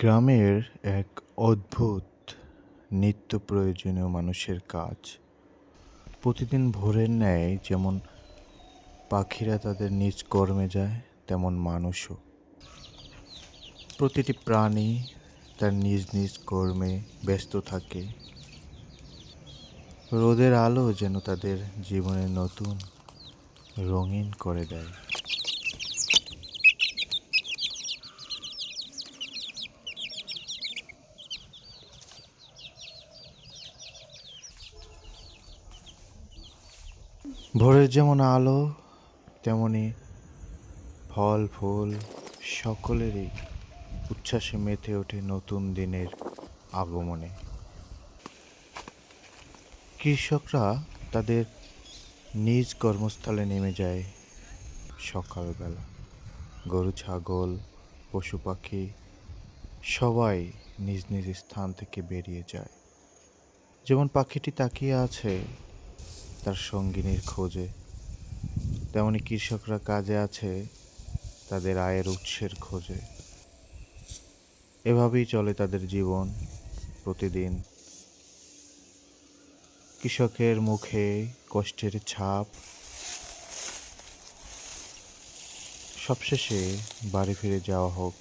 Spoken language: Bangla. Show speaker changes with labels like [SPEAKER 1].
[SPEAKER 1] গ্রামের এক অদ্ভুত নিত্য প্রয়োজনীয় মানুষের কাজ। প্রতিদিন ভোরের ন্যায় যেমন পাখিরা তাদের নিজ কর্মে যায়, তেমন মানুষও। প্রতিটি প্রাণী তার নিজ নিজ কর্মে ব্যস্ত থাকে। রোদের আলো যেন তাদের জীবনে নতুন রঙিন করে দেয়। ভোরের যেমন আলো, তেমনি ফল, ফুল, সকলেরই উচ্ছ্বাসে মেতে ওঠে নতুন দিনের আগমনে। কৃষকরা তাদের নিজ কর্মস্থলে নেমে যায় সকালবেলা। গরু, ছাগল, পশু পাখি সবাই নিজ নিজ স্থান থেকে বেরিয়ে যায়। যেমন পাখিটি তাকিয়ে আছে তার সঙ্গিনীর খোঁজে। তেমনি কৃষকরা কাজে আছে তাদের আয়ের উৎসের খোঁজে। এভাবেই চলে তাদের জীবন প্রতিদিন। কৃষকের মুখে কষ্টের ছাপ। সবশেষে বাড়ি ফিরে যাওয়া হোক।